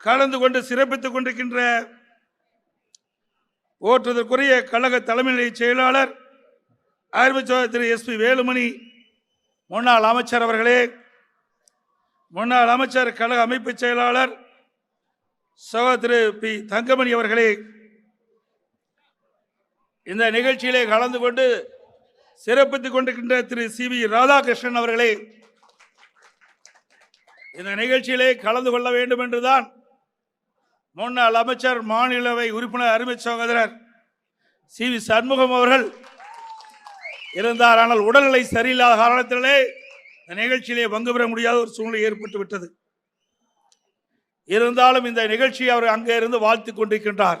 கலந்து கொண்டு சிறப்பித்துக் கொண்டிருக்கின்ற ஓட்டுதற்குரிய கழக தலைமை செயலாளர் ஆரம்பிச்ச திரு எஸ்பி வேலுமணி முன்னாள் அமைச்சர் அவர்களே முன்னாள் அமைச்சர் கழக அமைப்பு செயலாளர் சகோதரி பி தங்கமணி அவர்களே இந்த நிகழ்ச்சியிலே கலந்து கொண்டு சிறப்பித்துக் கொண்டிருக்கின்ற திரு சி வி ராதாகிருஷ்ணன் அவர்களே இந்த நிகழ்ச்சியிலே கலந்து கொள்ள வேண்டும் என்றுதான் முன்னாள் அமைச்சர் மாநிலவை உறுப்பினர் அருமை சகோதரர் சி. வி. சண்முகம் அவர்கள் இருந்தார். ஆனால் உடல்நிலை சரியில்லாத காரணத்திலே இந்த நிகழ்ச்சியிலே பங்கு பெற முடியாத ஒரு சூழ்நிலை ஏற்பட்டு விட்டது. இருந்தாலும் இந்த நிகழ்ச்சியை அவர் அங்கே இருந்து வாழ்த்துக் கொண்டிருக்கின்றார்.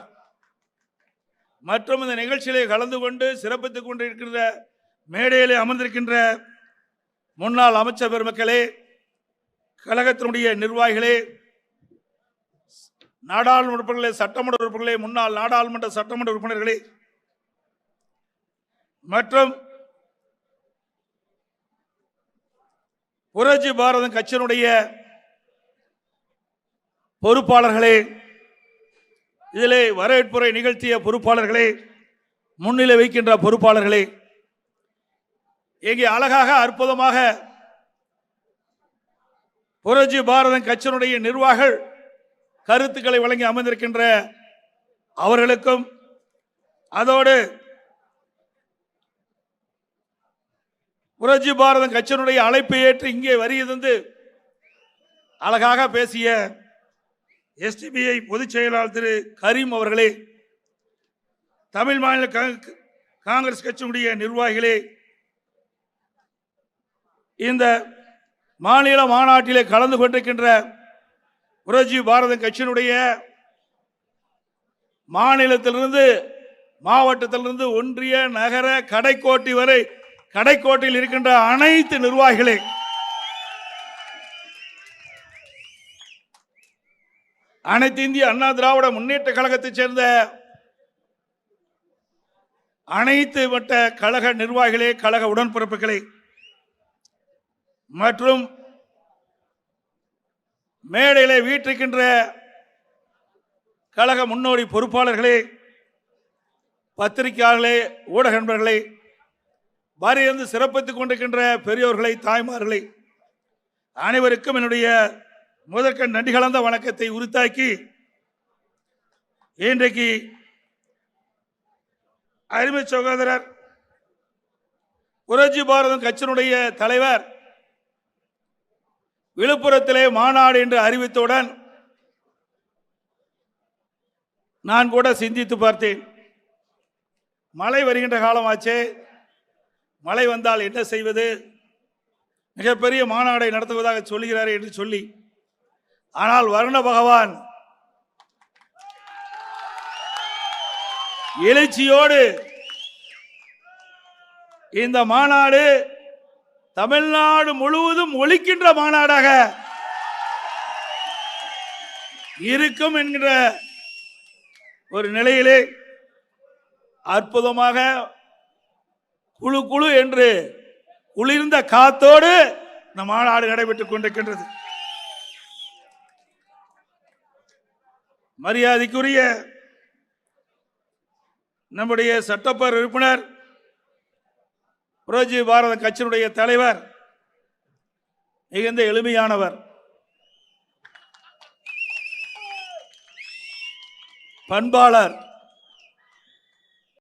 மற்றும் இந்த நிகழ்ச்சியிலே கலந்து கொண்டு சிறப்பித்துக் கொண்டிருக்கின்ற மேடையிலே அமர்ந்திருக்கின்ற முன்னாள் அமைச்சர் பெருமக்களே கழகத்தினுடைய நிர்வாகிகளே நாடாளுமன்ற உறுப்பினர்களே சட்டமன்ற உறுப்பினர்களே முன்னாள் நாடாளுமன்ற சட்டமன்ற உறுப்பினர்களே மற்றும் புரட்சி பாரதம் கட்சியினுடைய பொறுப்பாளர்களே இதிலே வரவேற்புரை நிகழ்த்திய பொறுப்பாளர்களே முன்னிலை வைக்கின்ற பொறுப்பாளர்களே இங்கே அழகாக அற்புதமாக புரட்சி பாரதம் கட்சியினுடைய நிர்வாகிகள் கருத்துக்களை வழங்கி அமர்ந்திருக்கின்ற அவர்களுக்கும் அதோடு புரட்சி பாரதம் கட்சியினுடைய அழைப்பை ஏற்று இங்கே வருகிறது அழகாக பேசிய எஸ்டிபிஐ பொதுச் செயலாளர் திரு கரீம் அவர்களே தமிழ் மாநில காங்கிரஸ் கட்சியினுடைய நிர்வாகிகளே இந்த மாநில மாநாட்டிலே கலந்து கொண்டிருக்கின்ற புரட்சி பாரத கட்சியினுடைய மாநிலத்திலிருந்து மாவட்டத்திலிருந்து ஒன்றிய நகர கடைக்கோட்டி வரை கடைக்கோட்டையில் இருக்கின்ற அனைத்து நிர்வாகிகளே அனைத்து இந்திய அண்ணா திராவிட முன்னேற்ற கழகத்தைச் சேர்ந்த அனைத்து வட்ட கழக நிர்வாகிகளே கழக உடன்பிறப்புகளே மற்றும் மேடையிலே வீட்டிருக்கின்ற கழக முன்னோடி பொறுப்பாளர்களே பத்திரிகையாளர்களே ஊடக நண்பர்களே வரையிருந்து சிறப்பித்துக் கொண்டிருக்கின்ற பெரியோர்களை தாய்மார்களை அனைவருக்கும் என்னுடைய முதற்கண் நன்றி கலந்த வணக்கத்தை உரித்தாக்கி இன்றைக்கு அருமை சகோதரர் புரட்சி பாரதம் கட்சியினுடைய தலைவர் விழுப்புரத்திலே மாநாடு என்று அறிவித்தவுடன் நான் கூட சிந்தித்து பார்த்தேன். மழை வருகின்ற காலமாச்சே மழை வந்தால் என்ன செய்வது? மிகப்பெரிய மாநாடை நடத்துவதாக சொல்கிறார் என்று சொல்லி ஆனால் வருண பகவான் எழுச்சியோடு இந்த மாநாடு தமிழ்நாடு முழுவதும் ஒழிக்கின்ற மாநாடாக இருக்கும் என்கிற ஒரு நிலையிலே அற்புதமாக குழு குழு என்று குளிர்ந்த காத்தோடு இந்த மாநாடு நடைபெற்றுக் கொண்டிருக்கின்றது. மரியாதைக்குரிய நம்முடைய சட்டப்பேரவை உறுப்பினர் புரோஜி பாரத கட்சியினுடைய தலைவர் மிகுந்த எளிமையானவர். பண்பாளர்